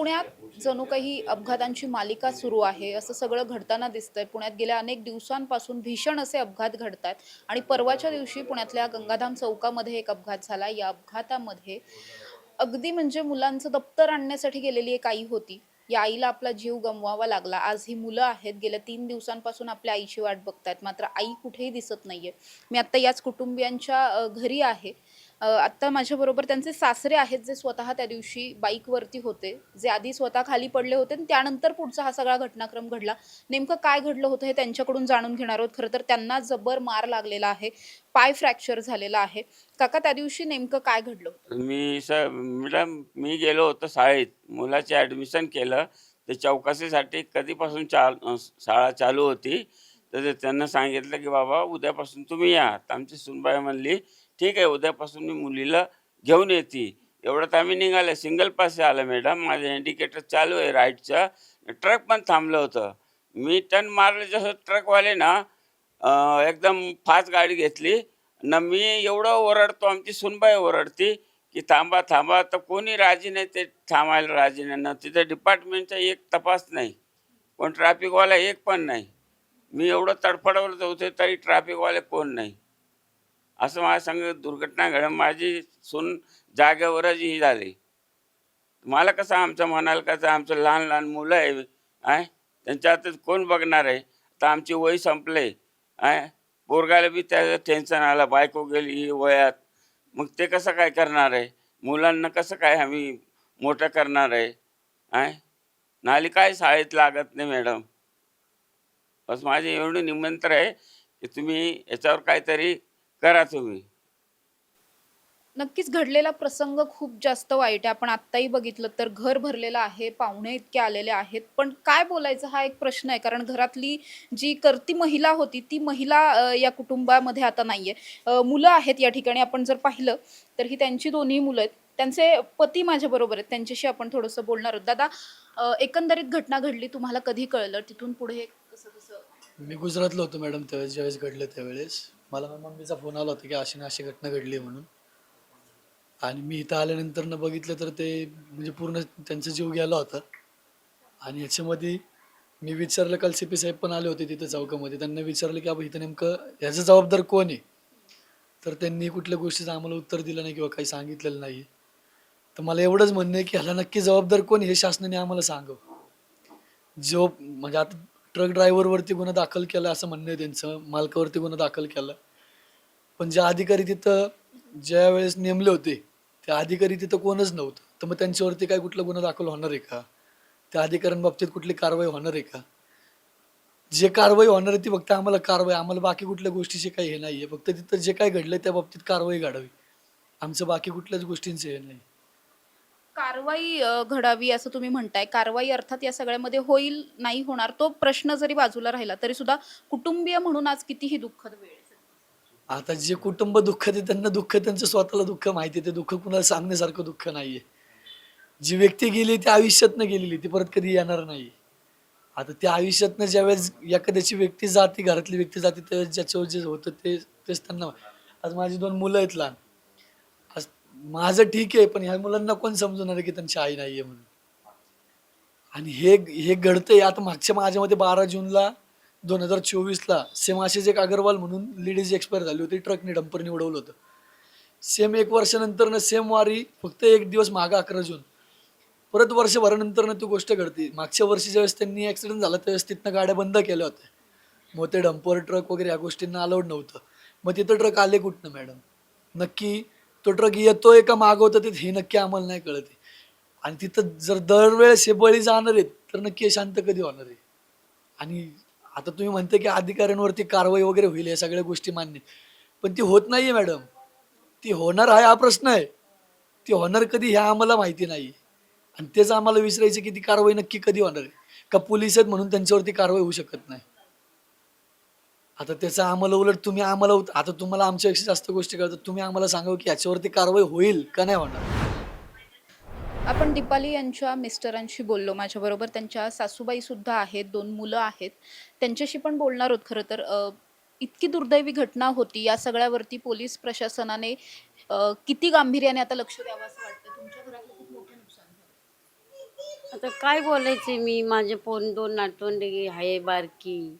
पुण्यात जणू काही अपघातांची मालिका सुरू आहे. असं सगळं घडताना दिसतंय. पुण्यात गेल्या अनेक दिवसांपासून भीषण असे अपघात घडत आहेत आणि परवाच्या दिवशी पुण्यातल्या गंगाधाम चौकामध्ये एक अपघात झाला. या अपघातामध्ये अगदी म्हणजे मुलांचं दप्तर आणण्यासाठी गेलेली एक आई होती. या आईला आपला जीव गमवावा लागला. आज ही मुलं आहेत. गेल्या तीन दिवसांपासून आपल्या आईची वाट बघतायत. मात्र आई कुठेही दिसत नाहीये. मी आता याच कुटुंबियांच्या घरी आहे. आत्ता माझ्याबरोबर त्यांचे सासरे आहेत जे स्वतः त्या दिवशी बाईकवरती होते जे आधी स्वतः खाली पडले होते आणि त्यानंतर पुढचा हा सगळा घटनाक्रम घडला. नेमकं काय घडलं होतं हे त्यांच्याकडून जाणून घेणार आहोत. खरं तर त्यांना जबर मार लागलेला आहे पाय फ्रॅक्चर झालेला आहे. काका त्या दिवशी नेमकं काय घडलं होतं? मी सर मॅडम मी गेलो होतो शाळेत. मुलाचे ॲडमिशन केलं. ते चौकशीसाठी कधीपासून चाल शाळा चालू होती. तर त्यांना सांगितलं की बाबा उद्यापासून तुम्ही या. तर आमची सुनबाई म्हणली ठीक आहे उद्यापासून मी मुलीला घेऊन येते. एवढ्यात आम्ही निघाले. सिंगल पास आलं मॅडम. माझं इंडिकेटर चालू आहे राईटचं. ट्रक पण थांबलं होतं. मी टन मारलं. जसं ट्रकवाले ना एकदम फास्ट गाडी घेतली. न मी एवढं ओरडतो. आमची सुनबाई ओरडती की थांबा थांबा. तर कोणी राजी नाही ते थांबायला राजी नाही. ना तिथं डिपार्टमेंटचा एक तपास नाही. कोण ट्रॅफिकवाला एक पण नाही. मी एवढं तडफडवत होते तरी ट्रॅफिकवाले कोण नाही. असं मला सांग दुर्घटना घड माझी सून जागेवरच ही झाली. मला कसं आमचं म्हणाल कसं आमचं लहान लहान मुलं आहे आहे त्यांच्या कोण बघणार आहे? तर आमची वय संपले आहे पोरगाला बी त्याचं टेन्शन आलं बायको गेली वयात. मग ते कसं काय करणार आहे? मुलांना कसं काय आम्ही मोठं करणार आहे? आहे नाली काय शाळेत लागत नाही मॅडम? बस माझे एवढं निमंत्रण आहे की तुम्ही याच्यावर काहीतरी करा तुम्ही. नक्कीच घडलेला प्रसंग खूप जास्त वाईट आहे. आपण आत्ताही बघितलं तर घर भरलेलं आहे पाहुणे इतके आलेले आहेत. पण काय बोलायचं हा एक प्रश्न आहे. कारण घरातली जी करती महिला होती ती महिला अ, या कुटुंबामध्ये आता नाहीये. अ, मुलं आहेत या ठिकाणी. आपण जर पाहिलं तर ही त्यांची दोन्ही मुलं आहेत. त्यांचे पती माझ्या बरोबर आहेत. त्यांच्याशी आपण थोडंसं बोलणार आहोत. दादा अ, एकंदरीत घटना घडली तुम्हाला कधी कळलं? तिथून पुढे कसं कसं मी गुजरातला होतो मॅडम त्यावेळेस ज्यावेळेस घडलं त्यावेळेस. मला मम्मीचा फोन आला होता की अशी ना अशी घटना घडली आहे म्हणून. आणि मी इथं आल्यानंतर न बघितलं तर ते म्हणजे पूर्ण त्यांचा जीव गेला होता. आणि याच्यामध्ये मी विचारलं काल सी पी साहेब पण आले होते तिथं चौकामध्ये. त्यांना विचारलं की बाबा इथं नेमकं ह्याचं जबाबदार कोण आहे? तर त्यांनी कुठल्या गोष्टीचं आम्हाला उत्तर दिलं नाही किंवा काही सांगितलेलं नाही तर मला एवढंच म्हणणं आहे की ह्याला नक्की जबाबदार कोण आहे हे शासनाने आम्हाला सांगावं. जो म्हणजे आता ट्रक ड्रायव्हरवरती गुन्हा दाखल केला असं म्हणणं आहे त्यांचं मालकावरती गुन्हा दाखल केला. पण जे अधिकारी तिथं ज्या वेळेस नेमले होते त्या अधिकारी तिथं कोणच नव्हतं. तर मग त्यांच्यावरती काय कुठला गुन्हा दाखल होणार आहे का? त्या अधिकाऱ्यांबाबतीत कुठली कारवाई होणार आहे का? जे कारवाई होणार आहे ती फक्त आम्हाला कारवाई आम्हाला बाकी कुठल्या गोष्टीची काही हे नाही आहे फक्त तिथं जे काय घडलं त्या बाबतीत कारवाई घडावी. आमचं बाकी कुठल्याच गोष्टींचं हे नाही. कारवाई अ, घडावी असं तुम्ही म्हणताय. कारवाई अर्थात या सगळ्यामध्ये होईल नाही होणार तो प्रश्न जरी बाजूला राहिला तरी सुद्धा कुटुंबीय म्हणून आज कितीही दुःखद वेळ आहे. आता जे कुटुंब दुःख ते त्यांना दुःख त्यांचं स्वतःला दुःख माहिती आहे. ते दुःख कुणाला सांगण्यासारखं दुःख नाहीये. जी व्यक्ती गेली ती आयुष्यातनं गेलेली ती परत कधी येणार नाही. आता त्या आयुष्यातनं ज्यावेळेस एखाद्याची व्यक्ती जाती घरातली व्यक्ती जाते त्यावेळेस ज्याच्यावर जे होतं ते तेच त्यांना आज माझी दोन मुलं आहेत लहान. माझं ठीक आहे पण ह्या मुलांना कोण समजवणार आहे की त्यांची आई नाही आहे म्हणून? आणि हे हे घडतंय आता मागच्या माझ्यामध्ये बारा जूनला दोन हजार चोवीसला सेम असेच एक अग्रवाल म्हणून लेडीज एक्सपायर झाली होती ट्रकने डंपरने निवडवलं होतं. सेम एक वर्षानंतर ना सेम वारी फक्त एक दिवस मागं अकरा जून. परत वर्षभरानंतर ना ती गोष्ट घडते. मागच्या वर्षी ज्यावेळेस त्यांनी ॲक्सिडेंट झाला त्यावेळेस तिथनं गाड्या बंद केल्या होत्या. ते डंपर ट्रक वगैरे या गोष्टींना अलाउड नव्हतं. मग तिथं ट्रक आले कुठनं मॅडम? नक्की तो ट्रक येतोय का मागवतो ते हे नक्की आम्हाला नाही कळत आहे. आणि तिथं जर दरवेळेस हे बळी जाणार आहेत तर नक्की हे शांत कधी होणार आहे? आणि आता तुम्ही म्हणते की अधिकाऱ्यांवरती कारवाई वगैरे होईल या सगळ्या गोष्टी मान्य पण ती होत नाहीये मॅडम ती होणार हा हा प्रश्न आहे. ती होणार कधी ह्या आम्हाला माहिती नाही. आणि तेच आम्हाला विचारायचं की ती कारवाई नक्की कधी होणार आहे? का पोलीस आहेत म्हणून त्यांच्यावरती कारवाई होऊ शकत नाही? आता त्याचं आम्हाला उलट तुम्ही आम्हाला उत- आता तुम्हाला आमच्यापेक्षा जास्त गोष्टी कळतात. तुम्ही आम्हाला सांगावं की याच्यावरती कारवाई होईल का नाही होणार? आपण दीपाली यांच्या मिस्टरांशी बोललो. माझ्याबरोबर त्यांच्या सासूबाई सुद्धा आहेत. दोन मुलं आहेत. त्यांच्याशी पण बोलणार आहोत खरं तर. अ, इतकी दुर्दैवी घटना होती. या सगळ्यावरती पोलीस प्रशासनाने अ, किती गांभीर्याने आता लक्ष द्यावं असं वाटतं? तुमच्या घरातलं खूप मोठं नुकसान झालं. आता काय बोलायचे मी? माझे पोन दोन नातवंड आहे बारकी.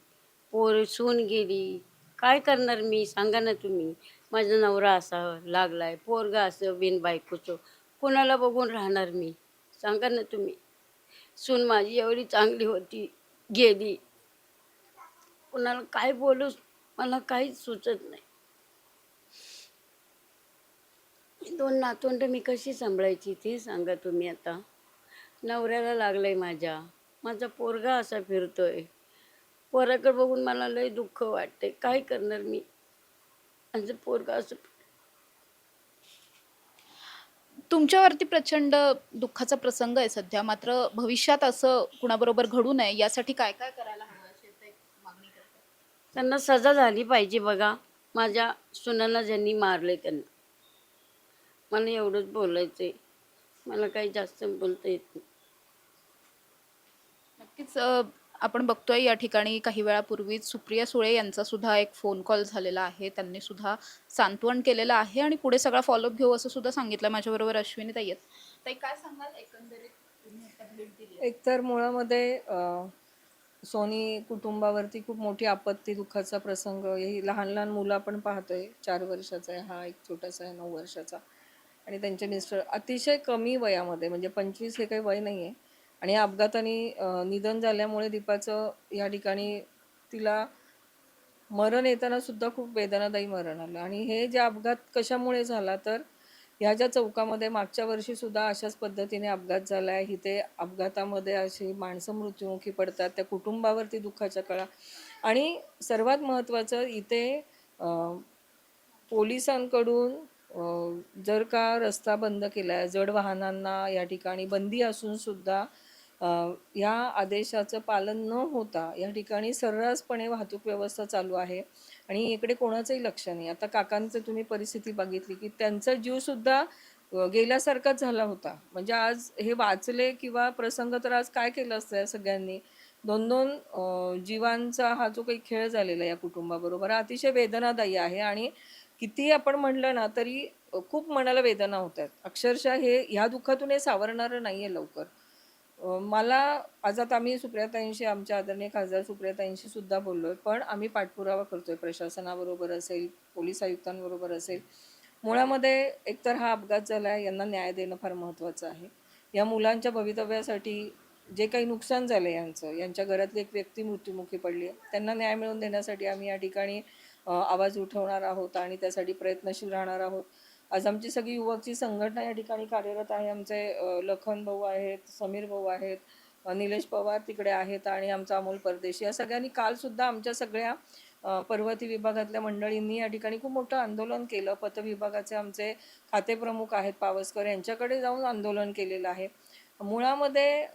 पोर सून गेली. काय करणार मी? सांगा ना तुम्ही. माझा नवरा असा लागलाय. पोरगा असं बिन बायकोचं. कोणाला बघून राहणार मी? सांगा ना तुम्ही. सून माझी एवढी चांगली होती गेली. कोणाला काय बोलू? मला काहीच सुचत नाही. दोन नातवंड मी कशी सांभाळायची ते सांगा तुम्ही आता. नवऱ्याला लागलंय माझ्या. माझा पोरगा असा फिरतोय. पोराकडे बघून मला लय दुःख वाटते काय करणार मी? माझं पोरगा असं तुमच्यावरती प्रचंड दुःखाचा प्रसंग आहे सध्या. मात्र भविष्यात असं कुणाबरोबर घडू नये यासाठी काय काय करायला हवं अशी आता एक मागणी करते. त्यांना सजा झाली पाहिजे बघा. माझ्या सुनाला ज्यांनी मारले त्यांना. मला एवढंच बोलायचंय. मला काही जास्त बोलता येत नाही. नक्कीच अ, आपण बघतोय या ठिकाणी काही वेळापूर्वीच सुप्रिया सुळे यांचा सुद्धा एक फोन कॉल झालेला आहे. त्यांनी सुद्धा सांत्वन केलेलं आहे आणि पुढे सगळा फॉलोअप घेऊ असं सुद्धा सांगितलं माझ्याबरोबर अश्विनी ताई आहेत. ताई काय सांगाल? एकंदरीत एकतर मुळामध्ये सोनी कुटुंबावरती खूप मोठी आपत्ती दुःखाचा प्रसंग ही लहान लहान मुलं आपण पाहतोय. चार वर्षाचा आहे हा एक छोटासा आहे नऊ वर्षाचा. आणि त्यांचे मिस्टर अतिशय कमी वयामध्ये म्हणजे पंचवीस हे काही वय नाही आहे आणि या अपघाताने निधन झाल्यामुळे दीपाचं या ठिकाणी तिला मरण येताना सुद्धा खूप वेदनादायी मरण आलं. आणि हे जे अपघात कशामुळे झाला तर ह्या ज्या चौकामध्ये मागच्या वर्षी सुद्धा अशाच पद्धतीने अपघात झाला आहे. इथे अपघातामध्ये अशी माणसं मृत्युमुखी पडतात त्या कुटुंबावरती दुःखाच्या कळा. आणि सर्वात महत्त्वाचं इथे पोलिसांकडून जर का रस्ता बंद केला आहे जड वाहनांना या ठिकाणी बंदी असून सुद्धा या आदेशाचं पालन न होता या ठिकाणी सर्रासपणे वाहतूक व्यवस्था चालू आहे. आणि इकडे कोणाचंही लक्ष नाही. आता काकांचं तुम्ही परिस्थिती बघितली की त्यांचा जीवसुद्धा गेल्यासारखाच झाला होता. म्हणजे आज हे वाचले किंवा प्रसंग तर आज काय केलं असतं या सगळ्यांनी? दोन दोन जीवांचा हा जो काही खेळ झालेला या कुटुंबाबरोबर हा अतिशय वेदनादायी आहे. आणि किती आपण म्हणलं ना तरी खूप मनाला वेदना होत आहेत. अक्षरशः हे ह्या दुःखातून हे सावरणारं नाही आहे लवकर. मला आज आता आम्ही सुप्रियाताईंशी आमच्या आदरणीय खासदार सुप्रियाताईंशी सुद्धा बोललोय पण आम्ही पाठपुरावा करतोय. प्रशासनाबरोबर असेल पोलीस आयुक्तांबरोबर असेल मुळामध्ये एकतर हा अपघात झाला आहे यांना न्याय देणं फार महत्त्वाचं आहे. या मुलांच्या भवितव्यासाठी जे काही नुकसान झालं यांचं यांच्या घरातली एक व्यक्ती मृत्युमुखी पडली आहे त्यांना न्याय मिळवून देण्यासाठी आम्ही या ठिकाणी आवाज उठवणार आहोत आणि त्यासाठी प्रयत्नशील राहणार आहोत. आज आमची सगळी युवकची संघटना या ठिकाणी कार्यरत आहे. आमचे लखन भाऊ आहेत समीर भाऊ आहेत निलेश पवार तिकडे आहेत आणि आमचा अमोल परदेशी. या सगळ्यांनी कालसुद्धा आमच्या सगळ्या पर्वती विभागातल्या मंडळींनी या ठिकाणी खूप मोठं आंदोलन केलं. पतविभागाचे आमचे खातेप्रमुख आहेत पावसकर यांच्याकडे जाऊन आंदोलन केलेलं आहे. मुळामध्ये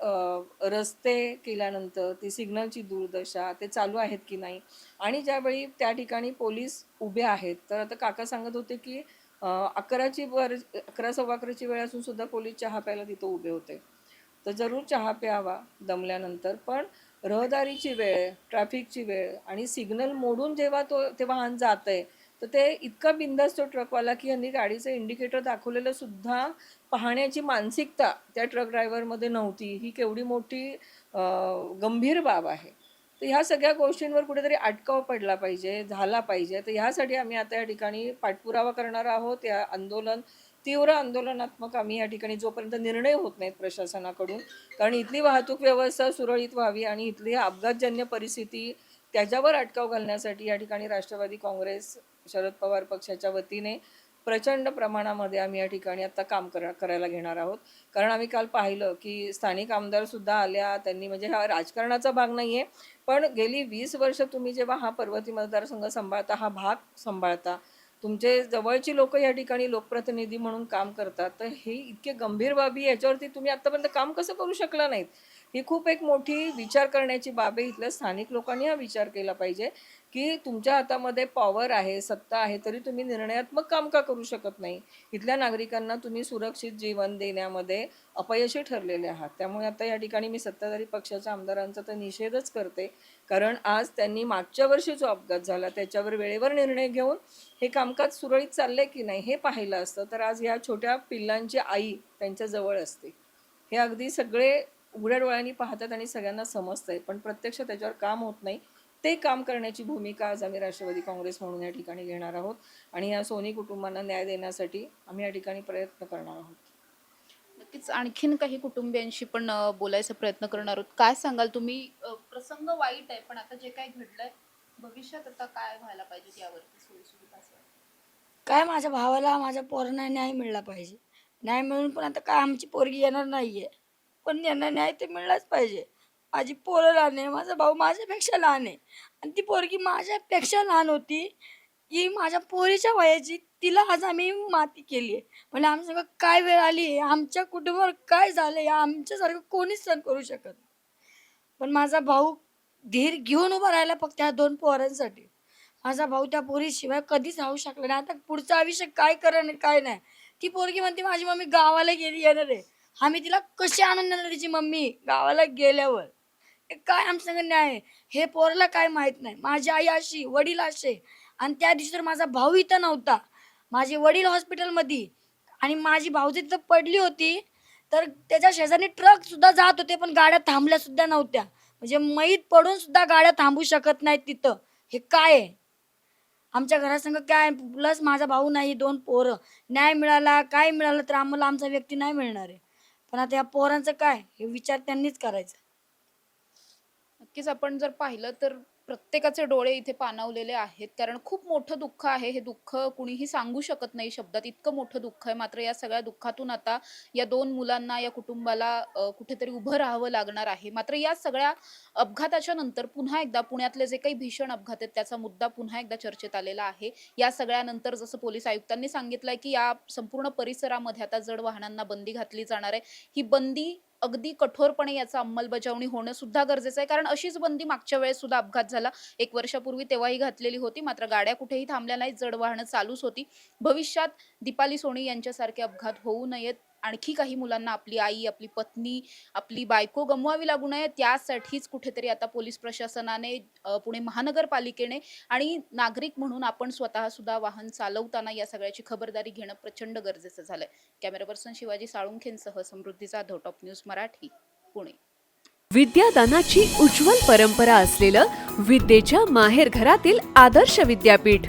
रस्ते केल्यानंतर ती सिग्नलची दुर्दशा ते चालू आहेत की नाही आणि ज्यावेळी त्या ठिकाणी पोलीस उभे आहेत तर आता काका सांगत होते की अकराची वर अकरा सव्वा अकराची वेळ असून सुद्धा पोलीस चहा प्यायला तिथं उभे होते. तर जरूर चहा प्यावा दमल्यानंतर. पण रहदारीची वेळ ट्रॅफिकची वेळ आणि सिग्नल मोडून जेव्हा तो ते वाहन जात आहे तर ते इतका बिंदास तो ट्रकवाला की यांनी गाडीचं इंडिकेटर दाखवलेलं सुद्धा पाहण्याची मानसिकता त्या ट्रक ड्रायव्हरमध्ये नव्हती. ही केवढी मोठी गंभीर बाब आहे. तर ह्या सगळ्या गोष्टींवर कुठेतरी अटकाव पडला पाहिजे झाला पाहिजे. तर ह्यासाठी आम्ही आता या ठिकाणी पाठपुरावा करणार आहोत. या आंदोलन तीव्र आंदोलनात्मक आम्ही या ठिकाणी जोपर्यंत निर्णय होत नाहीत प्रशासनाकडून कारण इथली वाहतूक व्यवस्था सुरळीत व्हावी आणि इथली अपघातजन्य परिस्थिती त्याच्यावर अटकाव घालण्यासाठी या ठिकाणी राष्ट्रवादी काँग्रेस शरद पवार पक्षाच्या वतीने प्रचंड प्रमाणामध्ये आम्ही या ठिकाणी आता काम करा करायला घेणार आहोत. कारण आम्ही काल पाहिलं की स्थानिक आमदार सुद्धा आल्या त्यांनी म्हणजे हा राजकारणाचा भाग नाही आहे पण गेली वीस वर्ष तुम्ही जेव्हा हा पर्वती मतदारसंघ सांभाळता हा भाग सांभाळता तुमचे जवळची लोक या ठिकाणी लोकप्रतिनिधी म्हणून काम करतात तर हे इतके गंभीर बाबी याच्यावरती तुम्ही आतापर्यंत काम कसं करू शकला नाहीत? ही खूप एक मोठी विचार करण्याची बाब आहे. इथल्या स्थानिक लोकांनी हा विचार केला पाहिजे. की तुमच्या हातामध्ये पॉवर आहे सत्ता आहे तरी तुम्ही निर्णयात्मक काम का करू शकत नाही? इथल्या नागरिकांना तुम्ही सुरक्षित जीवन देण्यामध्ये अपयशी ठरलेले आहात. त्यामुळे आता या ठिकाणी मी सत्ताधारी पक्षाच्या आमदारांचा तर निषेधच करते. कारण आज त्यांनी मागच्या वर्षी जो अपघात झाला त्याच्यावर वेळेवर निर्णय घेऊन हे कामकाज सुरळीत चाललंय की नाही हे पाहिलं असतं. तर आज ह्या छोट्या पिल्लांची आई त्यांच्या जवळ असते. हे अगदी सगळे उघड्या डोळ्यांनी पाहतात आणि सगळ्यांना समजतंय. पण प्रत्यक्ष त्याच्यावर काम होत नाही. ते काम करण्याची भूमिका आज आम्ही राष्ट्रवादी काँग्रेस म्हणून या ठिकाणी घेणार आहोत. आणि या सोनी कुटुंबांना न्याय देण्यासाठी आम्ही या ठिकाणी प्रयत्न करणार आहोत. नक्कीच आणखीन काही कुटुंबियांशी पण बोलायचा प्रयत्न करणार आहोत. काय सांगाल तुम्ही? प्रसंग वाईट आहे पण आता जे काही घडलंय भविष्यात आता काय व्हायला पाहिजे यावरती सोयीसुविधा असं काय माझ्या भावाला माझ्या पोरांना न्याय मिळला पाहिजे. न्याय मिळून पण आता काय आमची पोरगी येणार नाहीये. पण यांना न्याय तर मिळलाच पाहिजे. माझी पोरं लहान आहे माझा भाऊ माझ्यापेक्षा लहान आहे. आणि ती पोरगी माझ्यापेक्षा लहान होती ही माझ्या पोरीच्या वयाची तिला आज आम्ही माती केली आहे. म्हणजे आमच्या काय वेळ आली आहे आमच्या कुटुंबावर काय झालं आहे आमच्यासारखं कोणीच सण करू शकत नाही. पण माझा भाऊ धीर घेऊन उभा राहिला फक्त ह्या दोन पोरांसाठी. माझा भाऊ त्या पोरीशिवाय कधीच राहू शकला नाही. आता पुढचं आयुष्य काय करण काय नाही. ती पोरगी म्हणते माझी मम्मी गावाला गेली येणार आहे. आम्ही तिला कशी आणून देणार तिची मम्मी गावाला गेल्यावर? काय आमच्या न्याय आहे? हे पोराला काय माहीत नाही. माझी आई अशी वडील असे. आणि त्या दिवशी तर माझा भाऊ इथं नव्हता. माझे वडील हॉस्पिटलमध्ये आणि माझी भाऊजी तिथं पडली होती. तर त्याच्या शेजारी ट्रक सुद्धा जात होते पण गाड्या थांबल्या सुद्धा नव्हत्या. म्हणजे मैत पडून सुद्धा गाड्या थांबू शकत नाहीत तिथं. हे काय आहे? आमच्या घरासंग काय प्लस माझा भाऊ नाही दोन पोरं. न्याय मिळाला काय मिळालं तर आम्हाला आमचा व्यक्ती नाही मिळणार आहे. पण आता या पोरांचं काय? हे विचार त्यांनीच करायचा. नक्कीच आपण जर पाहिलं तर प्रत्येकाचे डोळे इथे पाणावलेले आहेत. कारण खूप मोठं दुःख आहे. हे दुःख कुणीही सांगू शकत नाही शब्दात. इतकं मोठं दुःख आहे. मात्र या सगळ्या दुःखातून आता या दोन मुलांना या कुटुंबाला कुठेतरी उभं राहावं लागणार आहे. मात्र या सगळ्या अपघाताच्या नंतर पुन्हा एकदा पुण्यातले जे काही भीषण अपघात आहेत त्याचा मुद्दा पुन्हा एकदा चर्चेत आलेला आहे. या सगळ्यानंतर जसं पोलीस आयुक्तांनी सांगितलंय की या संपूर्ण परिसरामध्ये आता जड वाहनांना बंदी घातली जाणार आहे. ही बंदी अगदी कठोरपणे याचा अंमलबजावणी होणं सुद्धा गरजेचं आहे. कारण अशीच बंदी मागच्या वेळेस सुद्धा अपघात झाला. एक वर्षापूर्वी तेव्हाही घातलेली होती. मात्र गाड्या कुठेही थांबल्या नाहीत. जड वाहनं चालूच होती. भविष्यात दीपाली सोनी यांच्यासारखे अपघात होऊ नयेत. आणखी काही मुलांना आपली आई आपली पत्नी आपली बायको गमवावी लागू नये. त्यासाठीच कुठेतरी आता पोलीस प्रशासनाने पुणे महानगरपालिकेने आणि नागरिक म्हणून आपण स्वतः सुद्धा वाहन चालवताना या सगळ्याची खबरदारी घेणं प्रचंड गरजेचं झालंय. कॅमेरा पर्सन शिवाजी साळुंखेंसह समृद्धी जाधव टॉप न्यूज मराठी पुणे. विद्यादानाची उज्ज्वल परंपरा असलेलं विद्येच्या माहेरघरातील आदर्श विद्यापीठ.